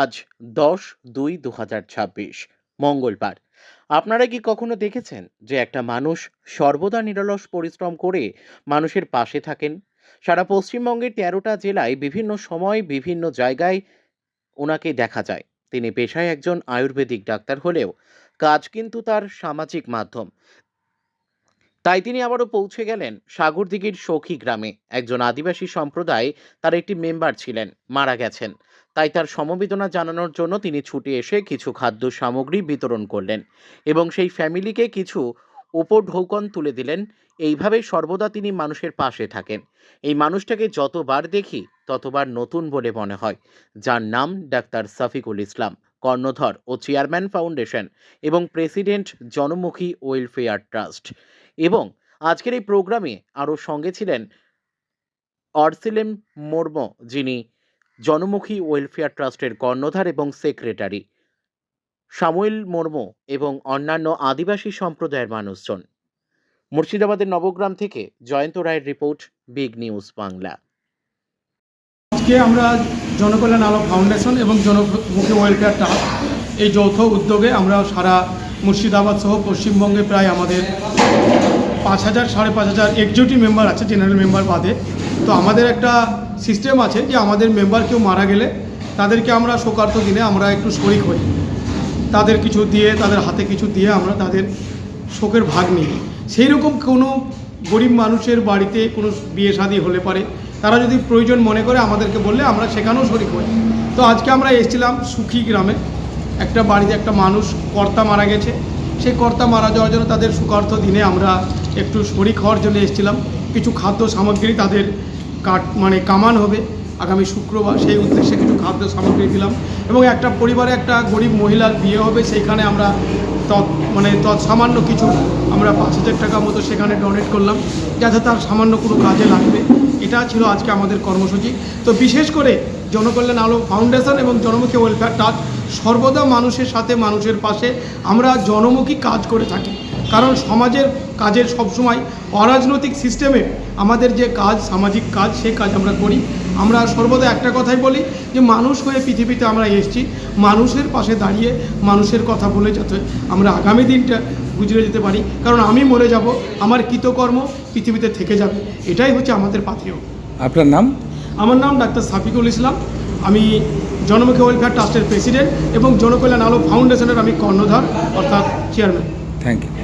আজ দশ দুই দু হাজার ছাব্বিশ, মঙ্গলবার। আপনারা কি কখনো দেখেছেন যে একটা মানুষ সর্বদা নিরলস পরিশ্রম করে মানুষের পাশে থাকেন? সারা পশ্চিমবঙ্গের তেরোটা জেলায় বিভিন্ন সময় বিভিন্ন জায়গায় ওনাকে দেখা যায়। তিনি পেশায় একজন আয়ুর্বেদিক ডাক্তার হলেও কাজ কিন্তু তার সামাজিক মাধ্যম। তাই তিনি আবারও পৌঁছে গেলেন সাগরদিঘির সখী গ্রামে। একজন আদিবাসী সম্প্রদায় তার একটি মেম্বার ছিলেন, মারা গেছেন। তাই তার সমবেদনা জানানোর জন্য তিনি ছুটে এসে কিছু খাদ্য সামগ্রী বিতরণ করলেন এবং সেই ফ্যামিলিকে কিছু ওপর উপঢৌকন তুলে দিলেন। এইভাবে সর্বদা তিনি মানুষের পাশে থাকেন। এই মানুষটাকে যতবার দেখি ততবার নতুন বলে মনে হয়। যার নাম ডাক্তার সাফিকুল ইসলাম। কর্ণধর ও চেয়ারম্যান ফাউন্ডেশন এবং প্রেসিডেন্ট জনমুখী ওয়েলফেয়ার ট্রাস্ট। এবং আজকের এই প্রোগ্রামে আরও সঙ্গে ছিলেন অর্সিলেম মোর্ম, যিনি জনমুখী ওয়েলফেয়ার ট্রাস্টের কর্ণধার এবং সেক্রেটারি। সামুয়েল মুর্ম এবং অন্যান্য আদিবাসী সম্প্রদায়ের মানুষজন। মুর্শিদাবাদের নবগ্রাম থেকে জয়ন্ত রায়ের রিপোর্ট, বিগ নিউজ বাংলা। আজকে আমরা জনকল্যাণ আলো ফাউন্ডেশন এবং জনমুখী ওয়েলফেয়ার ট্রাস্ট এই যৌথ উদ্যোগে আমরা সারা মুর্শিদাবাদ সহ পশ্চিমবঙ্গে প্রায় আমাদের পাঁচ হাজার, সাড়ে পাঁচ হাজার একজুটি মেম্বার আছে জেনারেল মেম্বার বাদে। তো আমাদের একটা সিস্টেম আছে যে আমাদের মেম্বার কেউ মারা গেলে তাদেরকে আমরা শোকার্ত দিনে আমরা একটু শরিক হই। তাদের কিছু দিয়ে, তাদের হাতে কিছু দিয়ে আমরা তাদের শোকের ভাগ নিই। সেই রকম কোনো গরিব মানুষের বাড়িতে কোনো বিয়ে শাদী হলে পারে তারা যদি প্রয়োজন মনে করে আমাদেরকে বললে আমরা সেখানেও শরিক হই। তো আজকে আমরা এসেছিলাম সুখী গ্রামে। একটা বাড়িতে একটা মানুষ কর্তা মারা গেছে। সেই কর্তা মারা যাওয়ার জন্য তাদের সুকার্থ দিনে আমরা একটু শরিক হওয়ার জন্য এসেছিলাম। কিছু খাদ্য সামগ্রী তাদের কাট মানে কামান হবে। আগামী শুক্রবার সেই উদ্দেশ্যে কিছু খাদ্য সামগ্রী দিলাম। এবং একটা পরিবারে একটা গরিব মহিলার বিয়ে হবে, সেইখানে আমরা তৎ মানে তৎ সামান্য কিছু আমরা পাঁচ হাজার টাকা মতো সেখানে ডোনেট করলাম, যাতে তার সামান্য কোনো কাজে লাগবে। এটা ছিল আজকে আমাদের কর্মসূচি। তো বিশেষ করে জনকল্যাণ আলো ফাউন্ডেশন এবং জনমুখী ওয়েলফেয়ার টাচ সর্বদা মানুষের সাথে মানুষের পাশে, আমরা জনমুখী কাজ করে থাকি। কারণ সমাজের কাজের সবসময় অরাজনৈতিক সিস্টেমে আমাদের যে কাজ সামাজিক কাজ সেই কাজ আমরা করি। আমরা সর্বদা একটা কথাই বলি যে মানুষ হয়ে পৃথিবীতে আমরা এসেছি। মানুষের পাশে দাঁড়িয়ে মানুষের কথা বলে যাতে আমরা আগামী দিনটা গুজরে যেতে পারি। কারণ আমি মরে যাব আমার কৃতকর্ম পৃথিবীতে থেকে যাবে। এটাই হচ্ছে আমাদের পাথেয়। আপনার নাম? আমার নাম ডাক্তার সাফিকুল ইসলাম। আমি জনমুখী ওয়েলফেয়ার ট্রাস্টের প্রেসিডেন্ট এবং জনকল্যাণ আলো ফাউন্ডেশনের আমি কর্ণধার অর্থাৎ চেয়ারম্যান থ্যাংক ইউ